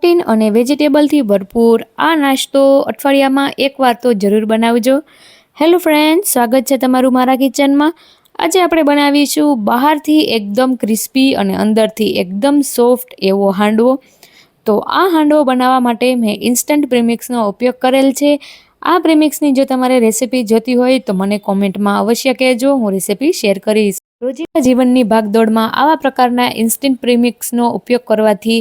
Protein અને વેજીટેબલથી ભરપૂર આ નાસ્તો અઠવાડિયામાં એકવાર તો જરૂર બનાવજો. હેલો ફ્રેન્ડ સ્વાગત છે તમારું મારા કિચનમાં. આજે આપણે બનાવીશું બહારથી એકદમ ક્રિસ્પી અને અંદરથી એકદમ સોફ્ટ એવો હાંડવો. તો આ હાંડવો બનાવવા માટે મેં ઇન્સ્ટન્ટ પ્રીમિક્સનો ઉપયોગ કરેલ છે. આ પ્રીમિક્સની જો તમારે રેસિપી જોતી હોય તો મને કોમેન્ટમાં અવશ્ય કહેજો, હું રેસીપી શેર કરીશ. રોજિંદા જીવનની ભાગદોડમાં આવા પ્રકારના ઇન્સ્ટન્ટ પ્રીમિક્સનો ઉપયોગ કરવાથી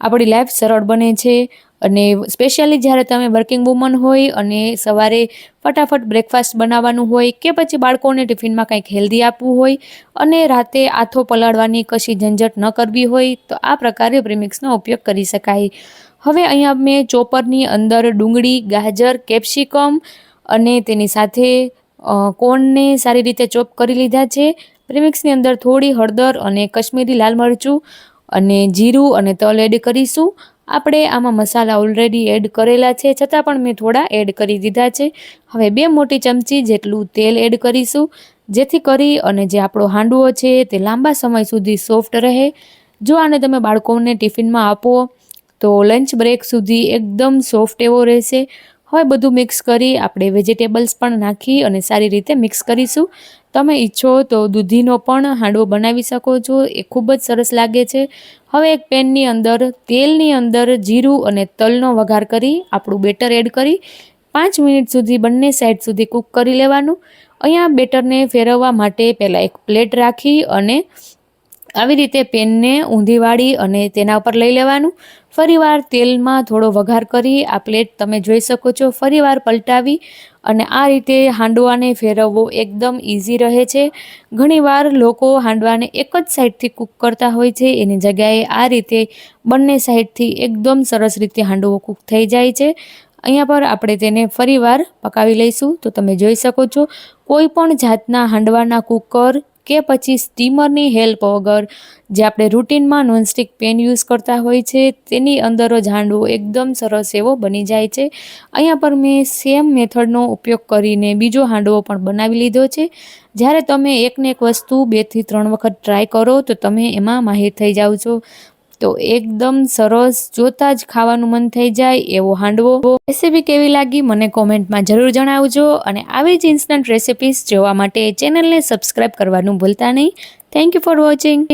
આપણી લાઈફ સરળ બને છે. અને સ્પેશિયલી જ્યારે તમે વર્કિંગ વુમન હોય અને સવારે ફટાફટ બ્રેકફાસ્ટ બનાવવાનું હોય કે પછી બાળકોને ટિફિનમાં કંઈક હેલ્ધી આપવું હોય અને રાતે આથો પલાળવાની કશી ઝંઝટ ન કરવી હોય તો આ પ્રકારે પ્રીમિક્સનો ઉપયોગ કરી શકાય. હવે અહીંયા મેં ચોપરની અંદર ડુંગળી, ગાજર કેપ્સિકમ અને તેની સાથે કોણને સારી રીતે ચોપ કરી લીધા છે. પ્રીમિક્સની અંદર થોડી હળદર અને કશ્મીરી લાલ મરચું અને જીરું અને તલ એડ કરીશું. આપણે આમાં મસાલા ઓલરેડી એડ કરેલા છે, છતાં પણ મેં થોડા એડ કરી દીધા છે. હવે બે મોટી ચમચી જેટલું તેલ એડ કરીશું, જેથી કરી અને જે આપણો હાંડવો છે તે લાંબા સમય સુધી સોફ્ટ રહે. જો આને તમે બાળકોને ટિફિનમાં આપો, તો લંચ બ્રેક સુધી એકદમ સોફ્ટ એવો રહેશે. હવે બધું મિક્સ કરી આપણે વેજીટેબલ્સ પણ નાખી અને સારી રીતે મિક્સ કરીશું. તમે ઈચ્છો તો દૂધીનો પણ હાંડવો બનાવી શકો છો, એ ખૂબ જ સરસ લાગે છે. હવે એક પેનની અંદર, તેલની અંદર જીરું અને તલનો વઘાર કરી, આપણું બેટર એડ કરી, પાંચ મિનિટ સુધી બંને સાઈડ સુધી કૂક કરી લેવાનું. અહીંયા બેટરને ફેરવવા માટે પહેલાં એક પ્લેટ રાખી અને આવી રીતે પેનને ઊંધી વાળી અને તેના ઉપર લઈ લેવાનું. ફરીવાર તેલમાં થોડો વઘાર કરી આ પ્લેટ તમે જોઈ શકો છો. ફરીવાર પલટાવી અને આ રીતે હાંડવાને ફેરવવો એકદમ ઇઝી રહે છે. ઘણીવાર લોકો હાંડવાને એક જ સાઈડથી કૂક કરતા હોય છે. એની જગ્યાએ આ રીતે બંને સાઈડથી એકદમ સરસ રીતે હાંડવો કૂક થઈ જાય છે. અહીંયા પર આપણે તેને ફરીવાર પકાવી લઈશું. તો તમે જોઈ શકો છો, કોઈ પણ જાતના હાંડવાના કુકર કે પછી સ્ટીમરની હેલ્પ વગર જે આપણે રૂટિનમાં નોનસ્ટિક પેન યુઝ કરતા હોય છે, તેની અંદર જ હાંડવો એકદમ સરસ એવો બની જાય છે. અહીંયા પર મેં સેમ મેથડનો ઉપયોગ કરીને બીજો હાંડવો પણ બનાવી લીધો છે. જ્યારે તમે એકને એક વસ્તુ બેથી ત્રણ વખત ટ્રાય કરો, તો તમે એમાં માહિર થઈ જાઓ છો. તો એકદમ સરસ, જોતાં જ ખાવાનું મન થઈ જાય એવો હાંડવો. રેસીપી કેવી લાગી મને કોમેન્ટમાં જરૂર જણાવજો અને આવી જ ઇન્સ્ટન્ટ રેસિપીસ જોવા માટે ચેનલને સબસ્ક્રાઈબ કરવાનું ભૂલતા નહીં. Thank you for watching